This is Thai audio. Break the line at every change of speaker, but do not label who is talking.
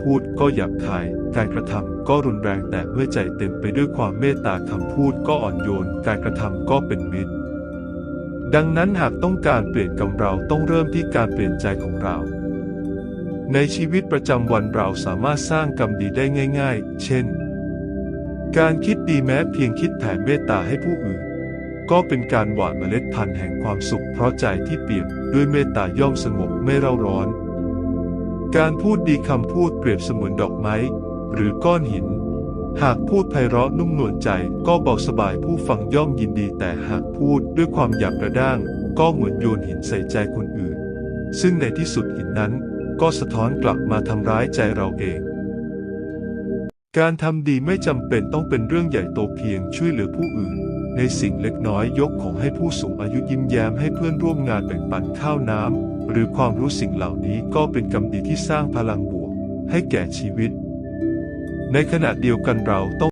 พูดก็หยาบคาย การกระทำก็รุนแรงแต่เมื่อใจเต็มไปด้วยความเมตตาคำพูดก็อ่อนโยน การกระทำก็เป็นมิตร ดังนั้นหากต้องการเปลี่ยนกรรมเราต้องเริ่มที่การเปลี่ยนใจของเรา ในชีวิตประจำวันเราสามารถสร้างกรรมดีได้ง่าย ๆ เช่น การคิดดีแม้เพียงคิดแผ่เมตตาให้ผู้อื่นก็เป็นการหว่านเมล็ดพันธุ์แห่งความสุข เพราะใจที่เปี่ยมด้วยเมตตาย่อมสงบไม่เร่าร้อน การพูดดีคำพูดเปรียบเสมือนดอกไม้ หรือก้อนหิน หากพูดไพเราะนุ่มนวลใจก็เบาสบายผู้ฟังย่อมยินดี แต่หากพูดด้วยความหยาบกระด้าง ก็เหมือนโยนหินใส่ใจคนอื่น ซึ่งในที่สุดหินนั้น ก็สะท้อนกลับมาทำร้ายใจเราเอง การทำดีไม่จำเป็นต้องเป็นเรื่องใหญ่โตเพียงช่วยเหลือผู้อื่น ในสิ่งเล็กน้อยยกของให้ผู้สูงอายุยิ้มแย้มให้เพื่อนร่วมงานแบ่งปันข้าวน้ำ หรือความรู้สิ่งเหล่านี้ก็เป็นกรรมดีที่สร้างพลังบวก ให้แก่ชีวิต ในขณะเดียวกันเราต้อง